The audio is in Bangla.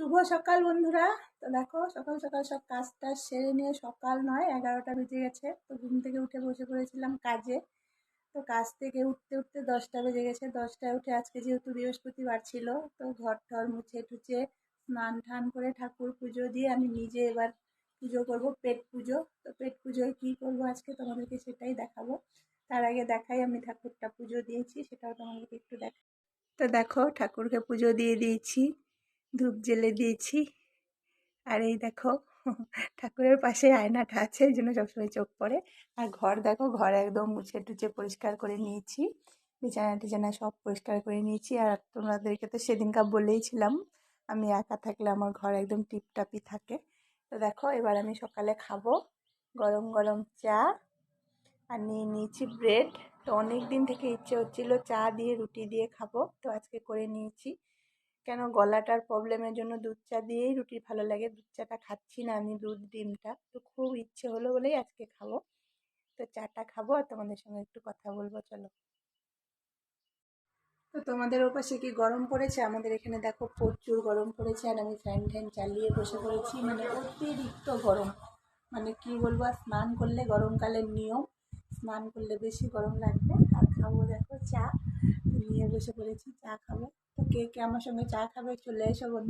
শুভ সকাল বন্ধুরা। তো দেখো, সকাল সকাল সব কাজ টাজ সেরে নিয়ে সকাল নয়, এগারোটা বেজে গেছে। তো ঘুম থেকে উঠে বসে পড়েছিলাম কাজে। তো কাজ থেকে উঠতে উঠতে দশটা বেজে গেছে। দশটায় উঠে আজকে যেহেতু বৃহস্পতিবার ছিল, তো ঘর টর মুছে টুছে স্নান টান করে ঠাকুর পুজো দিয়ে আমি নিজে এবার পুজো করব, পেট পুজো। তো পেট পুজোয় কী করব আজকে তোমাদেরকে সেটাই দেখাবো। তার আগে দেখাই, আমি ঠাকুরটা পুজো দিয়েছি, সেটাও তোমাদেরকে একটু দেখা তো দেখো, ঠাকুরকে পুজো দিয়ে দিয়েছি। ধূপ জেলে দিয়েছি। আর এই দেখো, ঠাকুরের পাশে আয়নাটা আছে, এই জন্য সবসময় চোখ পড়ে। আর ঘর দেখো, ঘর একদম মুছে টুছে পরিষ্কার করে নিয়েছি। বিছানা টিছানা সব পরিষ্কার করে নিয়েছি। আর তোমাদেরকে তো সেদিনকার বলেইছিলাম আমি একা থাকলে আমার ঘর একদম টিপটাপি থাকে। তো দেখো, এবার আমি সকালে খাব, গরম গরম চা। আর নিয়ে নিয়েছি ব্রেড। তো অনেক দিন থেকে ইচ্ছে হচ্ছিল চা দিয়ে, রুটি দিয়ে খাব। তো আজকে করে নিয়েছি। কেন গলাটার প্রবলেমের জন্য দুধ চা দিয়েই রুটি ভালো লাগে? দুধ চাটা খাচ্ছি না আমি, দুধ, ডিমটা। তো খুব ইচ্ছে হলো বলেই আজকে খাব। তো চাটা খাব আর তোমাদের সঙ্গে একটু কথা বলব, চলো। তো তোমাদের ওপাশে কি গরম পড়েছে? আমাদের এখানে দেখো প্রচুর গরম পড়েছে আর আমি ফ্যান ট্যান চালিয়ে বসে পড়েছি। মানে অতিরিক্ত গরম। মানে কি বলব স্নান করলে গরমকালের নিয়ম। স্নান করলে বেশি গরম লাগবে। আর খাব দেখো চা। বসে পড়েছি চা খাব। তো কে কে আমার সঙ্গে চা খাবে চলে এসো বন্ধু।